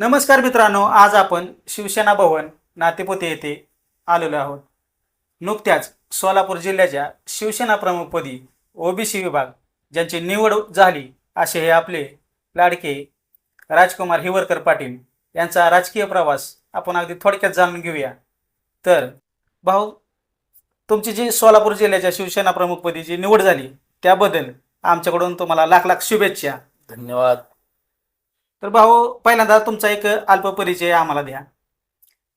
नमस्कार मित्रांनो आज आपण शिवसेना भवन नातेपोते येथे आलेलो आहोत. नुकत्याच सोलापूर जिल्ह्याच्या शिवसेना प्रमुखपदी ओबीसी विभाग ज्यांची निवड झाली असे हे आपले लाडके राजकुमार हिवरकर पाटील यांचा राजकीय प्रवास आपण अगदी थोडक्यात जाणून घेऊया. तर भाऊ तुमची जी सोलापूर जिल्ह्याच्या शिवसेना प्रमुखपदी जी निवड झाली त्याबद्दल आमच्याकडून तुम्हाला लाख लाख शुभेच्छा. धन्यवाद. तर भाऊ पहिल्यांदा तुमचा एक अल्प परिचय आम्हाला द्या.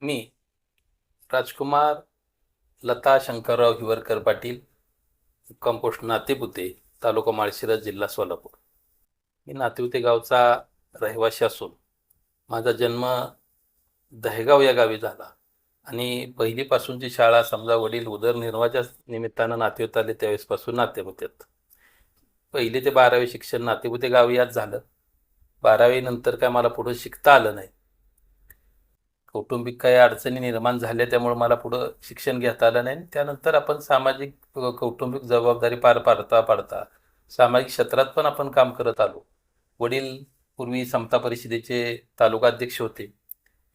मी राजकुमार लता शंकरराव हिवरकर पाटील कंपोस्ट नातेपुते तालुका माळशिरस जिल्हा सोलापूर. मी नातेपुते गावचा रहिवासी असून माझा जन्म दहेगाव या गावी झाला आणि पहिलीपासूनची शाळा समजा वडील उदरनिर्वाहाच्या निमित्तानं नातेवत आले त्यावेळेसपासून नातेपुत्यात पहिले ते बारावी शिक्षण नातेपुते गावी यात झालं. बारावी नंतर काय मला पुढं शिकता आलं नाही. कौटुंबिक काही अडचणी निर्माण झाल्या त्यामुळे मला पुढं शिक्षण घेता आलं नाही. त्यानंतर आपण सामाजिक कौटुंबिक जबाबदारी पार पाडता पाडता सामाजिक क्षेत्रात पण आपण काम करत आलो. वडील पूर्वी समता परिषदेचे तालुका अध्यक्ष होते.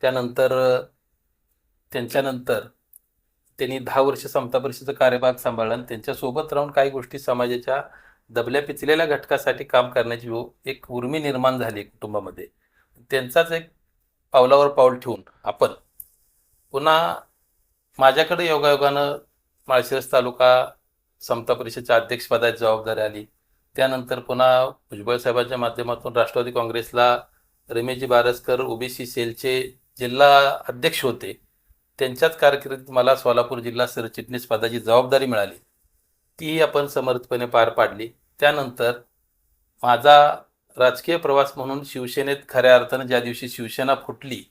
त्यानंतर त्यांच्यानंतर त्यांनी दहा वर्ष समता परिषदेचा कार्यभाग सांभाळला आणि त्यांच्यासोबत राहून काही गोष्टी समाजाच्या दबल्या पिचलेल्या घटकासाठी काम करण्याची एक उर्मी निर्माण झाली कुटुंबामध्ये. त्यांचाच एक पावलावर पाऊल ठेवून आपण पुन्हा माझ्याकडे योगायोगानं माळशिरस तालुका समता परिषदेच्या अध्यक्षपदाची जबाबदारी आली. त्यानंतर पुन्हा भुजबळ साहेबांच्या माध्यमातून राष्ट्रवादी काँग्रेसला रमेशजी बारसकर ओबीसी सेलचे जिल्हा अध्यक्ष होते. त्यांच्याच कारकिर्दीत मला सोलापूर जिल्हा सरचिटणीस पदाची जबाबदारी मिळाली. तीही आपण समर्थपणे पार पाडली. त्यानंतर माझा राजकीय प्रवास म्हणून शिवसेनेत खऱ्या अर्थानं ज्या दिवशी शिवसेना फुटली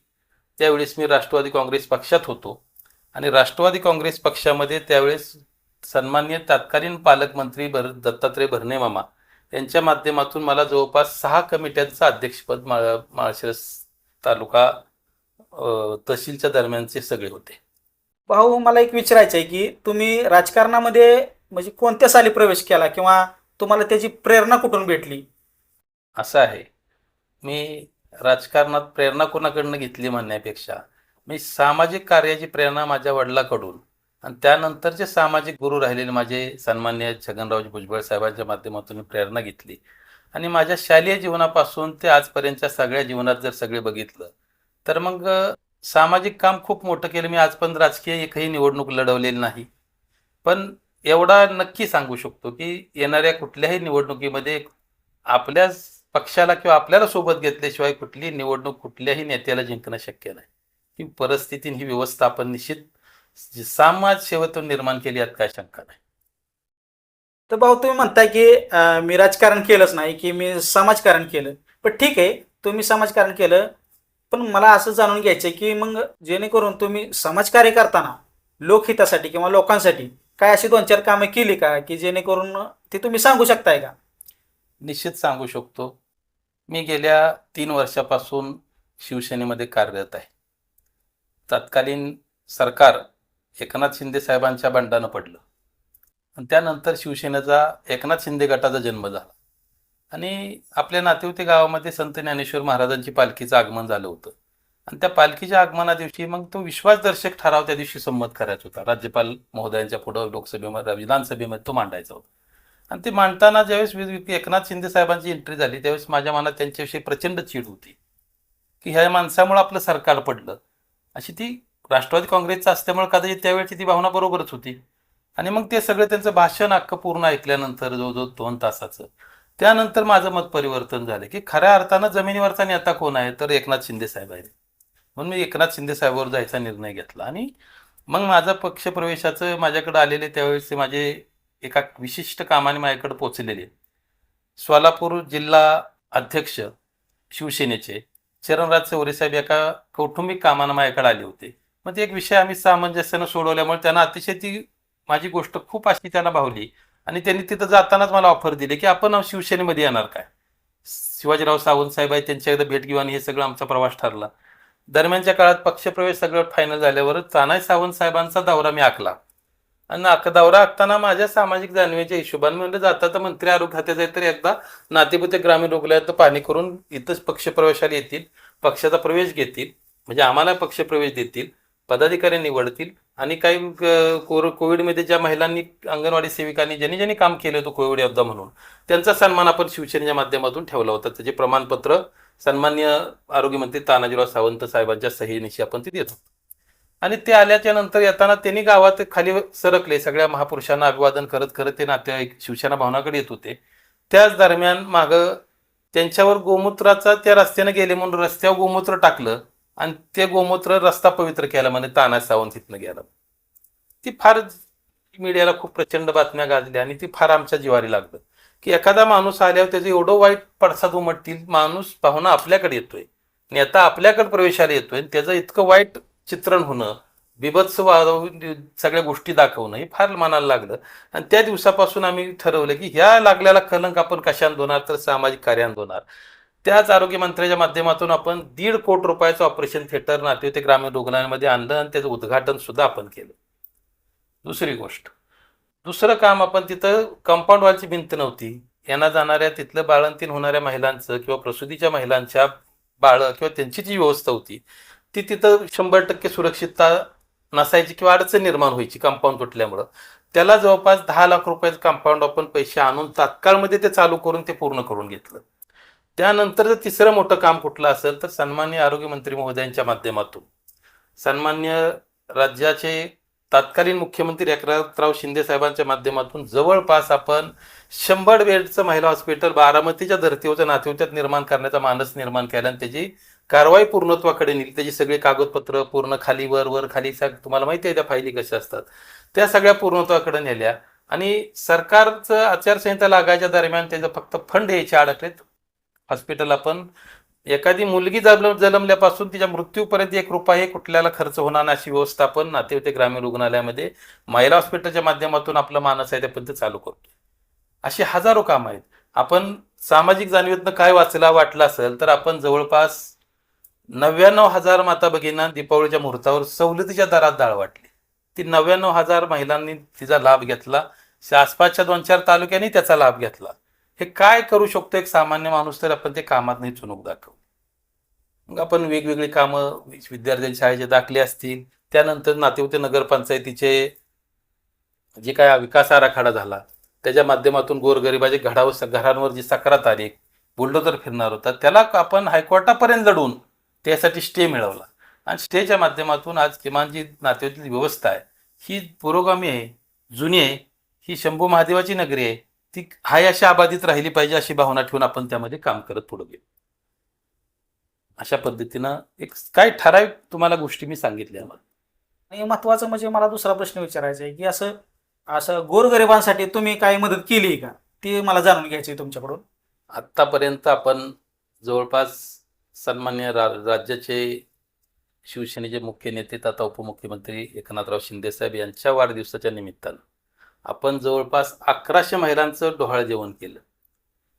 त्यावेळेस मी राष्ट्रवादी काँग्रेस पक्षात होतो. आणि राष्ट्रवादी काँग्रेस पक्षामध्ये त्यावेळेस सन्मान्य तत्कालीन पालकमंत्री भर दत्तात्रय भरणे मामा यांच्या माध्यमातून मला जवळपास सहा कमिट्यांचं अध्यक्षपद मा माळशिरस तालुका तहसीलच्या दरम्यानचे सगळे होते. भाऊ मला एक विचारायचं आहे की तुम्ही राजकारणामध्ये म्हणजे कोणत्या साली प्रवेश केला किंवा तुम्हाला त्याची प्रेरणा कुठून भेटली? असं आहे. मी राजकारणात प्रेरणा कोणाकडनं घेतली म्हणण्यापेक्षा मी सामाजिक कार्याची प्रेरणा माझ्या वडिलाकडून आणि त्यानंतरचे सामाजिक गुरु राहिलेले माझे सन्मान्य छगनरावजी भुजबळ साहेबांच्या माध्यमातून मी प्रेरणा घेतली. आणि माझ्या शालेय जीवनापासून ते आजपर्यंतच्या सगळ्या जीवनात जर सगळे बघितलं तर मग सामाजिक काम खूप मोठं केलं. मी आज पण राजकीय एकही निवडणूक लढवलेली नाही. पण एवढा नक्की सांगू शकतो की येणाऱ्या कुठल्याही निवडणुकीमध्ये आपल्या पक्षाला किंवा आपल्याला सोबत घेतल्याशिवाय कुठली निवडणूक कुठल्याही नेत्याला जिंकणं शक्य नाही. ही परिस्थिती ही व्यवस्था आपण निश्चित समाज सेवेतून निर्माण केली यात काय शंका नाही. तर भाऊ तुम्ही म्हणताय की मी राजकारण केलंच नाही की मी समाजकारण केलं. पण ठीक आहे तुम्ही समाजकारण केलं. पण मला असं जाणून घ्यायचं आहे की मग जेणेकरून तुम्ही समाजकार्य करताना लोकहितासाठी किंवा लोकांसाठी काय अशी दोन चार कामं केली का की जेणेकरून ते तुम्ही सांगू शकताय का? निश्चित सांगू शकतो. मी गेल्या तीन वर्षापासून शिवसेनेमध्ये कार्यरत आहे. तत्कालीन सरकार एकनाथ शिंदे साहेबांच्या बंडानं पडलं. आणि त्यानंतर शिवसेनेचा एकनाथ शिंदे गटाचा जन्म झाला. आणि आपल्या नातेवते गावामध्ये संत ज्ञानेश्वर महाराजांची पालखीचं आगमन झालं होतं. आणि त्या पालखीच्या आगमना दिवशी मग तो विश्वासदर्शक ठराव त्या दिवशी संमत करायचा होता. राज्यपाल महोदयांच्या पुढं लोकसभेमध्ये विधानसभेमध्ये तो मांडायचा होता. आणि ते मांडताना ज्यावेळेस वि- एकनाथ शिंदे साहेबांची एंट्री झाली त्यावेळेस माझ्या मनात त्यांच्याविषयी प्रचंड चीड होती. की ह्या माणसामुळे आपलं सरकार पडलं. अशी ती राष्ट्रवादी काँग्रेसचं असल्यामुळे कदाचित त्यावेळची ती भावना बरोबरच होती. आणि मग ते सगळं त्यांचं भाषण अख्खं पूर्ण ऐकल्यानंतर जवळजवळ दोन तासाचं त्यानंतर माझं मत परिवर्तन झालं की खऱ्या अर्थानं जमिनीवरचा नेता कोण आहे? तर एकनाथ शिंदे साहेब आहेत. म्हणून मी एकनाथ शिंदे साहेबावर जायचा निर्णय घेतला. आणि मग माझं पक्षप्रवेशाचं माझ्याकडे आलेले त्यावेळेस ते माझे एका विशिष्ट कामाने माझ्याकडे पोचलेले सोलापूर जिल्हा अध्यक्ष शिवसेनेचे चरणराज चौरे साहेब एका कौटुंबिक कामानं माझ्याकडे आले होते. मग ते एक विषय आम्ही सामंजस्यानं सोडवल्यामुळे त्यांना अतिशय ती माझी गोष्ट खूप अशी त्यांना भावली. आणि त्यांनी तिथं जातानाच मला ऑफर दिली की आपण शिवसेनेमध्ये येणार काय? शिवाजीराव सावंत साहेब आहे त्यांच्या एकदा भेट घेऊन हे सगळं आमचा प्रवास ठरला. दरम्यानच्या काळात पक्षप्रवेश सगळं फायनल झाल्यावर तानाय सावंत साहेबांचा दौरा मी आखला. आणि दौरा आखताना माझ्या सामाजिक जाणीवेच्या हिशोबाने म्हणजे जाता तर मंत्री आरोग्य खात्याचे तर एकदा नातेपुते ग्रामीण रुग्णालयात पाणी करून इथंच पक्षप्रवेशाला येतील पक्षाचा प्रवेश घेतील म्हणजे आम्हाला पक्ष प्रवेश देतील पदाधिकारी निवडतील आणि काही कोर कोविडमध्ये ज्या महिलांनी अंगणवाडी सेविकांनी ज्यांनी ज्यांनी काम केलं होतं कोविड योद्धा म्हणून त्यांचा सन्मान आपण शिवसेनेच्या माध्यमातून ठेवला होता. त्याचे प्रमाणपत्र सन्मान्य आरोग्यमंत्री तानाजीराव सावंत साहेबांच्या सहीनिशी आपण ते देत होतो. आणि ते आल्याच्यानंतर येताना त्यांनी गावात खाली सरकले. सगळ्या महापुरुषांना अभिवादन करत करत ते नातेवाईक शिवसेना भवनाकडे येत होते. त्याच दरम्यान मागं त्यांच्यावर गोमूत्राचा त्या रस्त्याने गेले म्हणून रस्त्यावर गोमूत्र टाकलं. आणि ते गोमूत्र रस्ता पवित्र केला म्हणे ताना सावंत तिथनं गेला. ती फार मीडियाला खूप प्रचंड बातम्या गाजल्या आणि ती फार आमच्या जिवारी लागलं. की एखादा माणूस आल्यावर त्याचं एवढं वाईट पडसाद उमटतील माणूस पाहुणा आपल्याकडे येतोय. नेता आपल्याकडे प्रवेशाला येतोय आणि त्याचं इतकं वाईट चित्रण होणं बिभत्स वाढवून सगळ्या गोष्टी दाखवणं हे फार मनाला लागलं. आणि त्या दिवसापासून आम्ही ठरवलं की ह्या लागलेला कलंक आपण कशात होणार तर सामाजिक कार्यात होणार त्याच आरोग्य मंत्र्याच्या माध्यमातून आपण दीड कोटी रुपयाचं ऑपरेशन थिएटर नातेवाईक ग्रामीण रुग्णालयामध्ये आणलं आणि त्याचं उद्घाटन सुद्धा आपण केलं. दुसरी गोष्ट दुसरं काम आपण तिथं कंपाऊंड वॉलची भिंत नव्हती. यांना जाणाऱ्या तिथलं बाळंतीन होणाऱ्या महिलांचं किंवा प्रसूतीच्या महिलांच्या बाळं किंवा त्यांची जी व्यवस्था होती ती तिथं शंभर टक्के सुरक्षितता नसायची किंवा अडचण निर्माण व्हायची कंपाऊंड तुटल्यामुळं. त्याला जवळपास दहा लाख रुपयाचं कंपाऊंड आपण पैसे आणून तात्काळमध्ये ते चालू करून ते पूर्ण करून घेतलं. त्यानंतर जर तिसरं मोठं काम कुठलं असेल तर सन्मान्य आरोग्यमंत्री महोदयांच्या माध्यमातून. सन्मान्य राज्याचे तत्कालीन मुख्यमंत्री एकनाथराव शिंदे साहेबांच्या माध्यमातून जवळपास आपण शंभर बेडचं महिला हॉस्पिटल बारामतीच्या धर्तीवरच्या नातेवाईकात निर्माण करण्याचा मानस निर्माण केला आणि त्याची कारवाई पूर्णत्वाकडे नेली. त्याची सगळी कागदपत्र पूर्ण खाली वर वर खाली सग- तुम्हाला माहिती आहे त्या फायली कशा असतात. त्या सगळ्या पूर्णत्वाकडे नेल्या आणि सरकारचं आचारसंहिता लागायच्या दरम्यान त्याचं फक्त फंड यायचे अडकलेत. हॉस्पिटल आपण. एखादी मुलगी जलम जन्मल्यापासून तिच्या मृत्यूपर्यंत एक रुपया कुठल्याला खर्च होणार नाही अशी व्यवस्थापन नातेवाईक ग्रामीण रुग्णालयामध्ये महिला हॉस्पिटलच्या माध्यमातून आपलं मानस आहे त्यापर्यंत चालू करतो अशी हजारो कामं आहेत. आपण सामाजिक जाणीवेतनं काय वाचला वाटलं असेल तर आपण जवळपास नव्याण्णव हजार माता भगिनींना दीपावलीच्या मुहूर्तावर सवलतीच्या दरात डाळ वाटली. ती नव्याण्णव हजार महिलांनी तिचा लाभ घेतला. आसपासच्या दोन चार तालुक्यांनी त्याचा लाभ घेतला. हे काय करू शकतो एक सामान्य माणूस? तर आपण ते कामात नाही चुनूक दाखवू. मग आपण वेगवेगळी कामं विद्यार्थ्यांच्या शाळेचे दाखले असतील त्यानंतर नातेवते नगरपंचायतीचे जे काय विकास आराखडा झाला त्याच्या माध्यमातून गोरगरिबाचे घडावर घरांवर जी सकारा तारीख बुलडोजर फिरणार होता त्याला आपण हायकोर्टापर्यंत लढून त्यासाठी स्टे मिळवला. आणि स्टेच्या माध्यमातून आज किमान जी नातेवाईची व्यवस्था आहे ही पुरोगामी आहे जुनी आहे ही शंभू महादेवाची नगरी आहे ती हाय अशी आबाधित राहिली पाहिजे अशी भावना ठेवून आपण त्यामध्ये काम करत पुढे गेलो. अशा पद्धतीनं एक काय ठराविक तुम्हाला गोष्टी मी सांगितल्या. आणि महत्वाचं म्हणजे मला दुसरा प्रश्न विचारायचा आहे की असं असं गोरगरिबांसाठी तुम्ही काही मदत केली का? ती मला जाणून घ्यायची आहे तुमच्याकडून. आत्तापर्यंत आपण जवळपास सन्मान्य रा राज्याचे शिवसेनेचे मुख्य नेते तथा उपमुख्यमंत्री एकनाथराव शिंदेसाहेब यांच्या वाढदिवसाच्या निमित्तानं आपण जवळपास अकराशे महिलांचं डोहाळ जेवण केलं.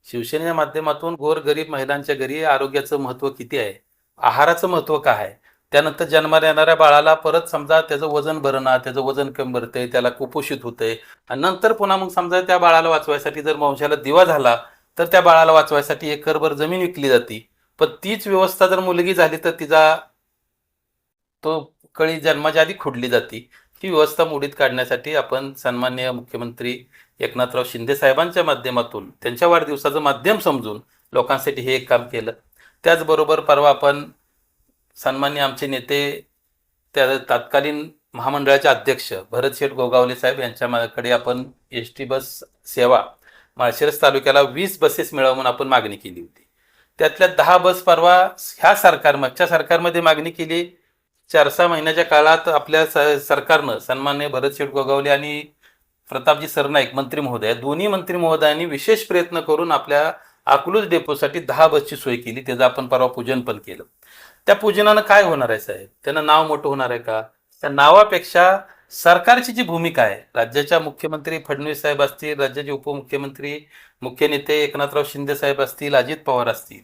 शिवसेनेच्या माध्यमातून गोरगरीब महिलांच्या घरी आरोग्याचं महत्त्व किती आहे? आहाराचं महत्त्व काय आहे? त्यानंतर जन्माला येणाऱ्या बाळाला परत समजा त्याचं वजन भरणं त्याचं वजन कमी भरतंय त्याला कुपोषित होतंय. आणि नंतर पुन्हा मग समजा त्या बाळाला वाचवायसाठी जर वंशाला दिवा झाला तर त्या बाळाला वाचवायसाठी एकरभर जमीन विकली जाते. पण तीच व्यवस्था जर मुलगी झाली तर तिचा तो कळी जन्माच्या आधी खुडली जाते. ही व्यवस्था मोडीत काढण्यासाठी आपण सन्मान्य मुख्यमंत्री एकनाथराव शिंदे साहेबांच्या माध्यमातून त्यांच्या वाढदिवसाचं माध्यम समजून लोकांसाठी हे एक काम केलं. त्याचबरोबर परवा आपण सन्मान्य आमचे नेते त्या तत्कालीन महामंडळाचे अध्यक्ष भरत शेठ गोगावले साहेब यांच्याकडे आपण एस टी बस सेवा माळशिरस तालुक्याला वीस बसेस मिळवून आपण मागणी केली होती. त्यातल्या दहा बस परवा ह्या सरकार मागच्या सरकारमध्ये मागणी केली चार सहा महिन्याच्या काळात आपल्या स- सरकारनं सन्मान्य भरत शेठ गोगावले आणि प्रतापजी सरनाईक मंत्री महोदय दोन्ही मंत्री महोदयांनी विशेष प्रयत्न करून आपल्या अकलूज डेपोसाठी दहा बसची सोय केली. त्याचं आपण परवा पूजन पण केलं. त्या पूजनानं काय होणार आहे साहेब? त्यांना नाव मोठं होणार आहे का? त्या नावापेक्षा सरकारची जी भूमिका आहे राज्याच्या मुख्यमंत्री फडणवीस साहेब असतील राज्याचे उपमुख्यमंत्री मुख्य नेते एकनाथराव शिंदे साहेब असतील अजित पवार असतील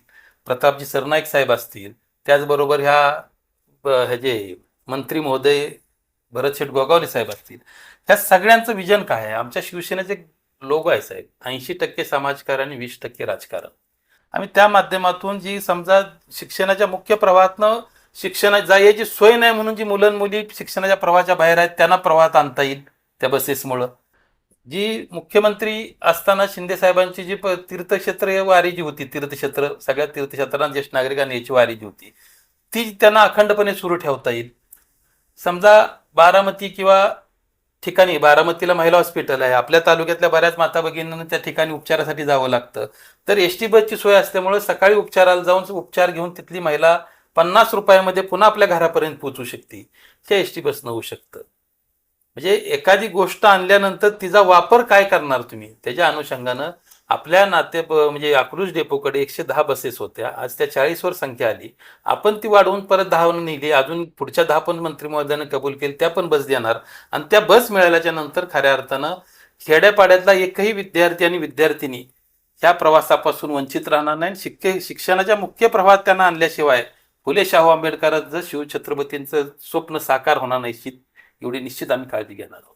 प्रतापजी सरनाईक साहेब असतील त्याचबरोबर ह्या ह्याचे मंत्री महोदय भरत शेठ गोगावले साहेब असतील ह्या सगळ्यांचं विजन काय आहे? आमच्या शिवसेनेचे लोगो आहे साहेब. ऐंशी टक्के समाजकारण आणि वीस टक्के राजकारण. आम्ही त्या माध्यमातून जी समजा शिक्षणाच्या मुख्य प्रवाहातनं शिक्षणा जायची सोय नाही म्हणून जी मुलं मुली शिक्षणाच्या प्रवाहाच्या बाहेर आहेत त्यांना प्रवाहात आणता येईल त्या बसेसमुळं. जी मुख्यमंत्री असताना शिंदे साहेबांची जी प- तीर्थक्षेत्र वारी जी होती तीर्थक्षेत्र सगळ्या तीर्थक्षेत्रांना ज्येष्ठ नागरिकांनी याची वारी जी होती ती त्यांना अखंडपणे सुरू ठेवता येईल. समजा बारामती किंवा ठिकाणी बारामतीला महिला हॉस्पिटल आहे. आपल्या तालुक्यातल्या बऱ्याच माता भगिनींना त्या ठिकाणी उपचारासाठी जावं लागतं. तर एस टी बसची सोय असल्यामुळे सकाळी उपचाराला जाऊन उपचार घेऊन तिथली महिला पन्नास रुपयामध्ये पुन्हा आपल्या घरापर्यंत पोहोचू शकते. ते एस टी बसनं होऊ शकतं. म्हणजे एखादी गोष्ट आणल्यानंतर तिचा वापर काय करणार तुम्ही? त्याच्या अनुषंगानं आपल्या नाते म्हणजे अकलूज डेपोकडे एकशे दहा बसेस होत्या. आज त्या चाळीसवर संख्या आली. आपण ती वाढवून परत दहावर नेली. अजून पुढच्या दहा पण मंत्री महोदयानं कबूल केली. त्या पण बस देणार. आणि त्या बस मिळाल्याच्या नंतर खऱ्या अर्थानं खेड्यापाड्यातला एकही विद्यार्थी आणि विद्यार्थिनी ह्या प्रवासापासून वंचित राहणार नाही. शिक्के शिक्षणाच्या मुख्य प्रवाहात त्यांना आणल्याशिवाय फुले शाहू आंबेडकरांचं शिवछत्रपतींचं स्वप्न साकार होणार निश्चित एवढी निश्चित आम्ही काळजी घेणार आहोत.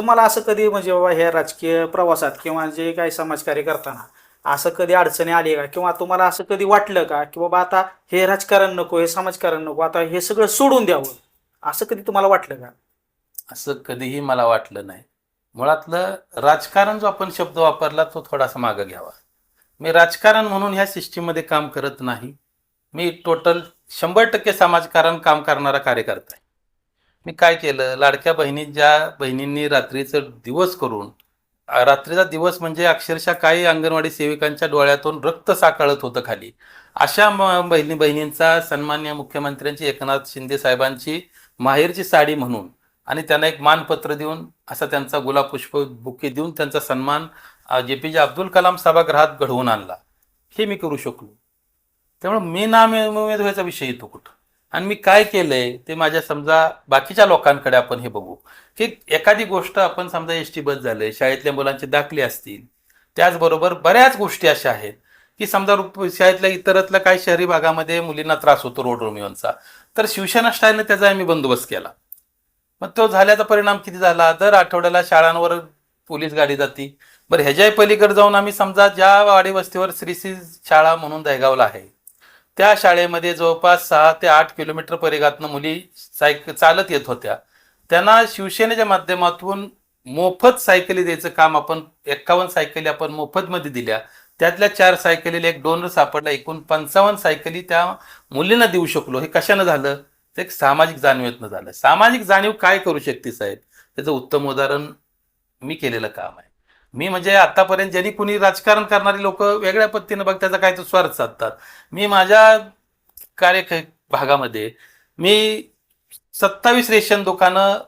तुम्हाला असं कधी म्हणजे बाबा ह्या राजकीय प्रवासात किंवा जे काही समाजकार्य करताना असं कधी अडचणी आली का? किंवा तुम्हाला असं कधी वाटलं का की बाबा आता हे राजकारण नको हे समाजकारण नको आता हे सगळं सोडून द्यावं? असं कधी तुम्हाला वाटलं का? असं कधीही मला वाटलं नाही. मुळातलं राजकारण जो आपण शब्द वापरला तो थोडासा मागं घ्यावा. मी राजकारण म्हणून ह्या सिस्टीममध्ये काम करत नाही. मी टोटल शंभर टक्के समाजकारण काम करणारा कार्यकर्ता आहे. मी काय केलं? लाडक्या बहिणी ज्या बहिणींनी रात्रीचं दिवस करून रात्रीचा दिवस म्हणजे अक्षरशः काही अंगणवाडी सेविकांच्या डोळ्यातून रक्त साकाळत होतं खाली. अशा म- बहिणी बहिणींचा सन्मान्य मुख्यमंत्र्यांची एकनाथ शिंदे साहेबांची माहेरची साडी म्हणून आणि त्यांना एक मानपत्र देऊन असा त्यांचा गुलाब पुष्प बुके देऊन त्यांचा सन्मान जे पी जे अब्दुल कलाम सभागृहात घडवून आणला. हे मी करू शकलो. त्यामुळे मी नाम उमेद व्हायचा विषय येतो कुठं? आणि मी काय केलंय ते माझ्या समजा बाकीच्या लोकांकडे आपण हे बघू की एखादी गोष्ट आपण समजा एस टी बस झालंय शाळेतल्या मुलांचे दाखले असतील त्याचबरोबर बऱ्याच गोष्टी अशा आहेत की समजा शाळेतल्या इतरतल्या काही शहरी भागामध्ये मुलींना त्रास होतो रोड रोमिओंचा. तर शिवसेना स्टाईलने त्याचा आम्ही बंदोबस्त केला. मग तो झाल्याचा परिणाम किती झाला? दर आठवड्याला शाळांवर पोलीस गाडी जाती. बरं ह्याच्याही पलीकडे जाऊन आम्ही समजा ज्या वाडी वस्तीवर श्रीसी शाळा म्हणून दहगावला आहे त्या शाळेमध्ये जवळपास सहा ते आठ किलोमीटर परिघातनं मुली सायक चालत येत होत्या. त्यांना शिवसेनेच्या माध्यमातून मोफत सायकली द्यायचं काम आपण एक्कावन्न सायकली आपण मोफतमध्ये दिल्या. त्यातल्या चार सायकलीला एक डोनर सापडला. एकूण पंचावन्न सायकली त्या मुलींना देऊ शकलो. हे कशानं झालं? ते एक सामाजिक जाणीवेतनं झालं. सामाजिक जाणीव काय करू शकते साहेब? त्याचं उत्तम उदाहरण मी केलेलं काम आहे. मी म्हणजे आतापर्यंत ज्यांनी कुणी राजकारण करणारी लोक वेगळ्या पद्धतीनं बघ त्याचा काय तो स्वार्थ साधतात मी माझ्या कार्य भागामध्ये मी सत्तावीस रेशन दुकानं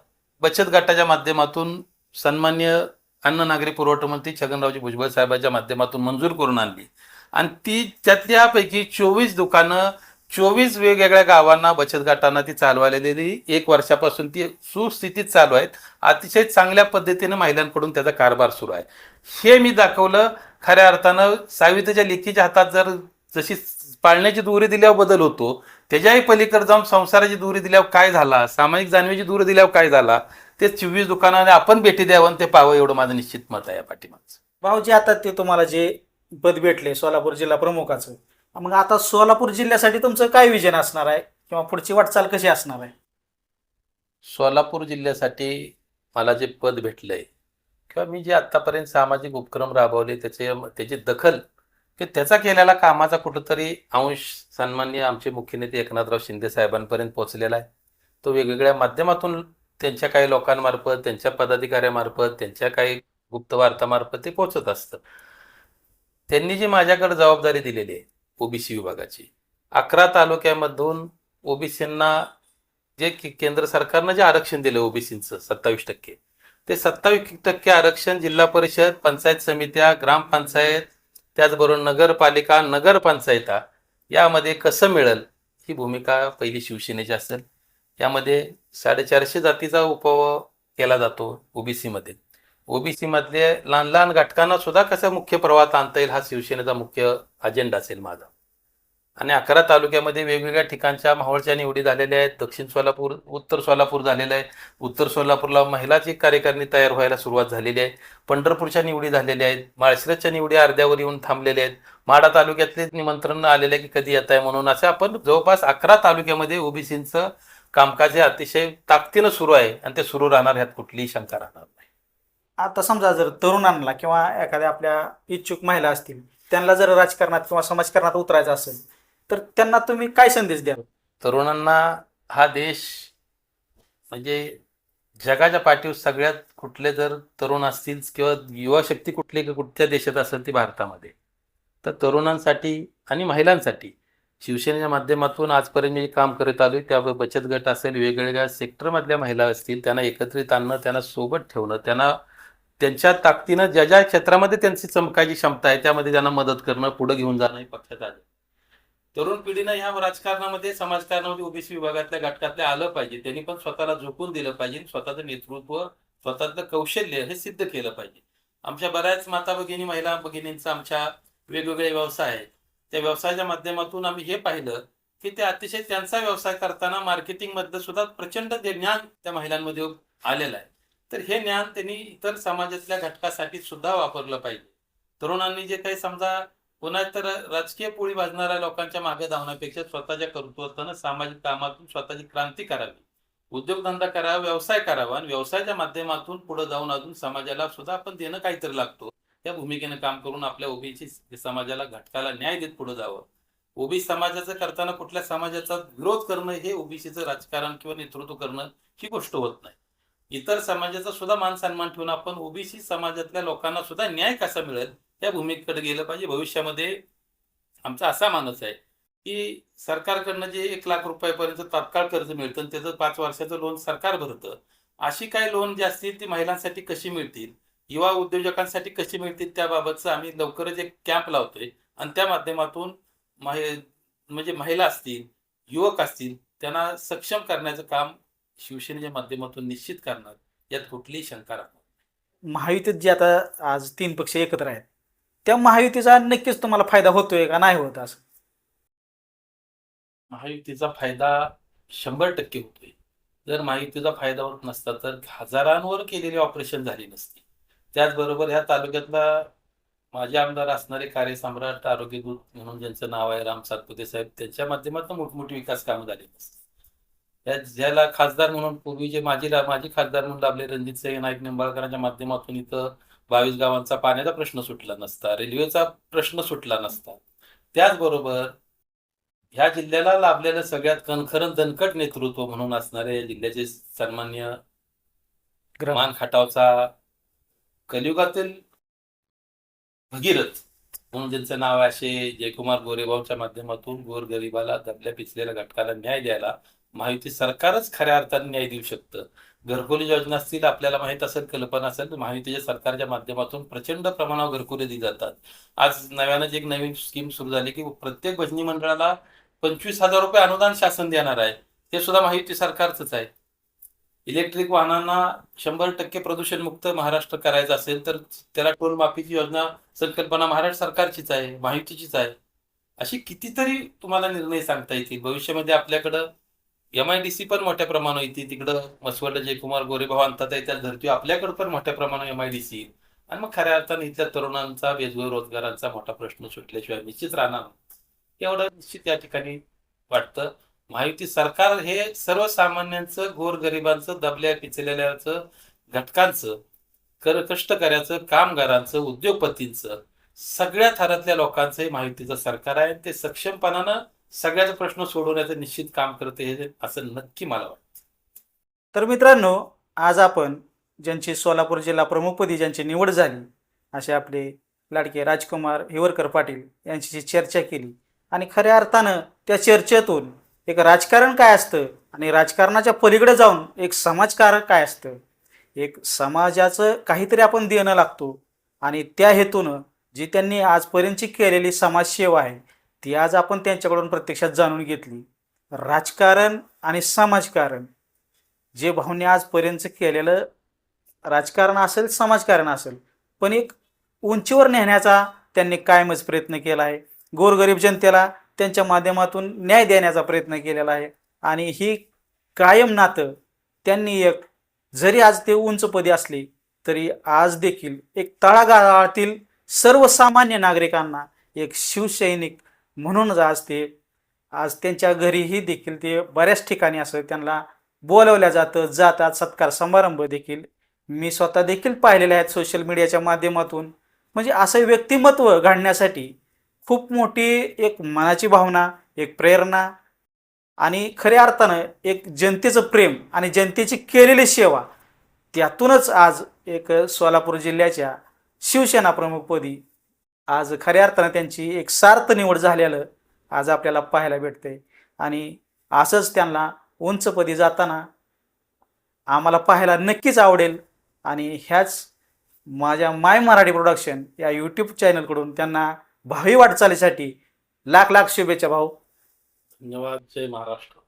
बचत गटाच्या माध्यमातून सन्मान्य अन्न नागरी पुरवठा मंत्री छगनरावजी भुजबळ साहेबांच्या माध्यमातून मंजूर करून आणली. आणि ती त्यातल्यापैकी चोवीस दुकानं चोवीस वेगवेगळ्या गावांना बचत गटांना ती चालवायला एक वर्षापासून ती सुस्थितीत चालू आहेत. अतिशय चांगल्या पद्धतीने महिलांकडून त्याचा कारभार सुरू आहे. हे मी दाखवलं. खऱ्या अर्थानं सावित्रीच्या लेखीच्या हातात जर जशी पाळण्याची दुरी दिल्यावर बदल होतो त्याच्याही पलीकडे जाऊन संसाराची दुरी दिल्यावर काय झाला सामाजिक जाणीवेची दुरी दिल्यावर काय झाला ते चोवीस दुकानाने आपण भेटी द्यावं ते पाहावं एवढं माझं निश्चित मत आहे या पाठीमागचं. भाऊजी आता ते तुम्हाला जे पद भेटले सोलापूर जिल्हा प्रमुखाचं मग आता सोलापूर जिल्ह्यासाठी तुमचं काय विजन असणार आहे? किंवा पुढची वाटचाल कशी असणार आहे? सोलापूर जिल्ह्यासाठी मला जे पद भेटलंय किंवा मी जे आतापर्यंत सामाजिक उपक्रम राबवले त्याचे त्याची दखल की त्याचा केलेला कामाचा कुठंतरी अंश सन्मान्य आमचे मुख्य नेते एकनाथराव शिंदे साहेबांपर्यंत पोहोचलेला आहे. तो वेगवेगळ्या माध्यमातून त्यांच्या काही लोकांमार्फत त्यांच्या पदाधिकाऱ्यामार्फत त्यांच्या काही गुप्त वार्तामार्फत ते पोहोचत असतं. त्यांनी जी माझ्याकडे जबाबदारी दिलेली आहे ओबीसी विभागाची. अकरा तालुक्यामधून ओबीसींना जे केंद्र सरकारनं जे आरक्षण दिलं ओबीसीचं सत्तावीस टक्के. ते सत्तावीस टक्के आरक्षण जिल्हा परिषद पंचायत समित्या ग्रामपंचायत त्याचबरोबर नगरपालिका नगरपंचायता यामध्ये कसं मिळेल ही भूमिका पहिली शिवसेनेची असेल. यामध्ये साडेचारशे जातीचा उपव केला जातो ओबीसीमध्ये. ओबीसीमधले लहान लहान घटकांना सुद्धा कसं मुख्य प्रवाहात आणता येईल हा शिवसेनेचा मुख्य अजेंडा असेल माझा. आणि अकरा तालुक्यामध्ये वेगवेगळ्या ठिकाणच्या माहोळच्या निवडी झालेल्या आहेत. दक्षिण सोलापूर उत्तर सोलापूर झालेलं आहे. उत्तर सोलापूरला महिलाची कार्यकारिणी तयार व्हायला सुरुवात झालेली आहे. पंढरपूरच्या निवडी झालेल्या आहेत. माळशिरसच्या निवडी अर्ध्यावर येऊन थांबलेल्या आहेत. माडा तालुक्यातले निमंत्रण आलेले की कधी येत आहे म्हणून असं आपण जवळपास अकरा तालुक्यामध्ये ओबीसींचं कामकाज हे अतिशय ताकदीनं सुरू आहे आणि ते सुरू राहणार ह्यात कुठलीही शंका राहणार नाही. आता समजा जर तरुणांना किंवा एखाद्या आपल्या इच्छुक महिला असतील त्यांना जर राजकारणात किंवा समाजकारणात उतरायचं असेल तर त्यांना तुम्ही काय संदेश द्याल? तरुणांना हा देश म्हणजे जगाच्या पाठीवर सगळ्यात कुठले जर तरुण असतील किंवा युवा शक्ती कुठली कुठच्या देशात असेल ती भारतामध्ये तर तरुणांसाठी आणि महिलांसाठी शिवसेनेच्या माध्यमातून आजपर्यंत मी जे काम करत आलोय त्या बचत गट असेल वेगवेगळ्या सेक्टरमधल्या महिला असतील त्यांना एकत्रित आणणं त्यांना सोबत ठेवणं त्यांना त्यांच्या ताकदीनं ज्या ज्या क्षेत्रामध्ये त्यांची चमकायची क्षमता आहे त्यामध्ये त्यांना मदत करणं पुढे घेऊन जाणं हे पक्षात आलं तरुण पिढीनं ह्या राजकारणामध्ये समाजकारणामध्ये ओबीसी विभागातल्या घटकातल्या आलं पाहिजे. त्यांनी पण स्वतःला झोकून दिलं पाहिजे. स्वतःचं नेतृत्व स्वतःचं कौशल्य हे सिद्ध केलं पाहिजे. आमच्या बऱ्याच माता भगिनी महिला भगिनींचा आमच्या वेगवेगळे व्यवसाय आहेत. त्या व्यवसायाच्या माध्यमातून आम्ही हे पाहिलं की ते अतिशय त्यांचा व्यवसाय करताना मार्केटिंगमध्ये सुद्धा प्रचंड ते ज्ञान त्या महिलांमध्ये आलेलं आहे. तर हे ज्ञान त्यांनी इतर समाजातल्या घटकासाठी सुद्धा वापरलं पाहिजे. तरुणांनी जे काही समजा पुन्हा तर राजकीय पोळी भाजणाऱ्या लोकांच्या मागे धावण्यापेक्षा स्वतःच्या कर्तृत्वानं सामाजिक कामातून स्वतःची क्रांती करावी. उद्योगधंदा करावा व्यवसाय करावा आणि व्यवसायाच्या माध्यमातून पुढे जाऊन अजून समाजाला सुद्धा आपण देणं काहीतरी लागतो. त्या भूमिकेनं काम करून आपल्या ओबीसी समाजाला घटकाला न्याय देत पुढे जावं. ओबीसी समाजाचं करताना कुठल्या समाजाचा विरोध करणं हे ओबीसीचं राजकारण किंवा नेतृत्व करणं ही गोष्ट होत नाही. इतर समाजाचा सुद्धा मान सन्मान ठेवून आपण ओबीसी समाजातल्या लोकांना सुद्धा न्याय कसा मिळेल? त्या भूमिकेकडे गेलं पाहिजे. भविष्यामध्ये आमचा असा मानस आहे की सरकारकडनं जे एक लाख रुपयापर्यंत तात्काळ कर्ज मिळतं आणि त्याचं पाच वर्षाचं लोन सरकार भरतं. अशी काही लोन जे असतील ती महिलांसाठी कशी मिळतील? युवा उद्योजकांसाठी कशी मिळतील त्याबाबतचं आम्ही लवकरच एक कॅम्प लावतोय. आणि त्या माध्यमातून महि म्हणजे महिला असतील युवक असतील त्यांना सक्षम करण्याचं काम शिवसेनेच्या माध्यमातून निश्चित करणार. यात कुठलीही शंका राहणार महायुतीत जे आता आज तीन पक्ष एकत्र आहेत. त्या महायुतीचा नक्कीच तुम्हाला फायदा होतोय का? नाही होत असं. महायुतीचा फायदा शंभर टक्के होतोय. जर महायुतीचा फायदा होत नसता तर हजारांवर केलेली ऑपरेशन झाली नसती. त्याचबरोबर ह्या तालुक्यातला माझे आमदार असणारे कार्यसम्राट आरोग्यदूत म्हणून ज्यांचं नाव आहे राम सातपुते साहेब त्यांच्या माध्यमातून मोठमोठी विकास कामं झाली नसते. त्या ज्याला खासदार म्हणून पूर्वी जे माजी माजी खासदार म्हणून लाभले रणजित सिंह नाईक निंबाळकरांच्या माध्यमातून इथं बावीस गावांचा पाण्याचा प्रश्न सुटला नसता रेल्वेचा प्रश्न सुटला नसता. त्याचबरोबर ह्या जिल्ह्याला लाभलेलं सगळ्यात कणखरन दणकट नेतृत्व म्हणून असणारे या जिल्ह्याचे सन्मान्य मान खटावचा कलियुगातील भगीरथ म्हणून ज्यांचं नाव आहे असे जयकुमार गोरेबावच्या माध्यमातून गोरगरिबाला दबल्या पिचलेल्या घटकाला न्याय द्यायला महायुती सरकारच खऱ्या अर्थाने न्याय देऊ शकतं. घरकुली योजना असतील आपल्याला माहीत असेल कल्पना असेल तर महायुतीच्या सरकारच्या माध्यमातून प्रचंड प्रमाणावर घरकुले दिली जातात. आज नव्यानंच एक नवीन स्कीम सुरू झाली की प्रत्येक भजनी मंडळाला पंचवीस हजार रुपये अनुदान शासन देणार आहे. ते सुद्धा महायुती सरकारचंच आहे. इलेक्ट्रिक वाहनांना शंभर टक्के प्रदूषण मुक्त महाराष्ट्र करायचं असेल तर त्याला टोल माफीची योजना संकल्पना महाराष्ट्र सरकारचीच आहे महायुतीचीच आहे. अशी कितीतरी तुम्हाला निर्णय सांगता येतील. भविष्यामध्ये आपल्याकडं एम आय डी सी पण मोठ्या प्रमाणावर येते तिकडं मसवड जयकुमार गोरेभाव आणतात त्या धरती आपल्याकडं पण मोठ्या प्रमाणावर एम आय डी सी आणि मग खऱ्या अर्थाने इथल्या तरुणांचा बेजगोर रोजगारांचा मोठा प्रश्न सुटल्याशिवाय निश्चित राहणार एवढं निश्चित या ठिकाणी वाटतं. महायुती सरकार हे सर्वसामान्यांचं गोरगरिबांचं दबल्या पिचलेल्याचं घटकांचं कर कष्टकऱ्याचं कामगारांचं उद्योगपतींचं सगळ्या थरातल्या लोकांचं हे महायुतीचं सरकार आहे. ते सक्षमपणानं सगळ्याचा प्रश्न सोडवण्याचं निश्चित काम करते हे असं नक्की मला वाटतं. तर मित्रांनो आज आपण ज्यांची सोलापूर जिल्हा प्रमुखपदी ज्यांची निवड झाली असे आपले लाडके राजकुमार हिवरकर पाटील यांच्याशी चर्चा केली. आणि खऱ्या अर्थानं त्या चर्चेतून एक राजकारण काय असतं आणि राजकारणाच्या पलीकडे जाऊन एक समाजकारण काय असतं? एक समाजाचं काहीतरी आपण देणं लागतो. आणि त्या हेतूनं जी त्यांनी आजपर्यंतची केलेली समाजसेवा आहे ती आज आपण त्यांच्याकडून प्रत्यक्षात जाणून घेतली. राजकारण आणि समाजकारण. जे भाऊने आजपर्यंत केलेलं राजकारण असेल समाजकारण असेल पण एक उंचीवर नेण्याचा त्यांनी कायमच प्रयत्न केला आहे. गोरगरीब जनतेला त्यांच्या माध्यमातून न्याय देण्याचा प्रयत्न केलेला आहे. आणि ही कायम नातं त्यांनी एक जरी आज ते उंचपदी असले तरी आज देखील एक तळागाळातील सर्वसामान्य नागरिकांना एक शिवसैनिक म्हणूनच आज ते आज त्यांच्या घरीही देखील ते बऱ्याच ठिकाणी असं त्यांना बोलवल्या जातं जातात. सत्कार समारंभ देखील. मी स्वतः देखील पाहिलेले आहेत सोशल मीडियाच्या माध्यमातून. म्हणजे असं व्यक्तिमत्व घडण्यासाठी खूप मोठी एक मनाची भावना एक प्रेरणा आणि खऱ्या अर्थानं एक जनतेचं प्रेम आणि जनतेची केलेली सेवा त्यातूनच आज एक सोलापूर जिल्ह्याच्या शिवसेना प्रमुखपदी आज खऱ्या अर्थानं त्यांची एक सार्थ निवड झालेलं आज आपल्याला पाहायला भेटते. आणि असंच त्यांना उंचपदी जाताना आम्हाला पाहायला नक्कीच आवडेल. आणि ह्याच माझ्या माय मराठी प्रोडक्शन या यूट्यूब चॅनलकडून त्यांना भावी वाटचालीसाठी लाख लाख शुभेच्छा भाऊ. धन्यवाद. जय महाराष्ट्र.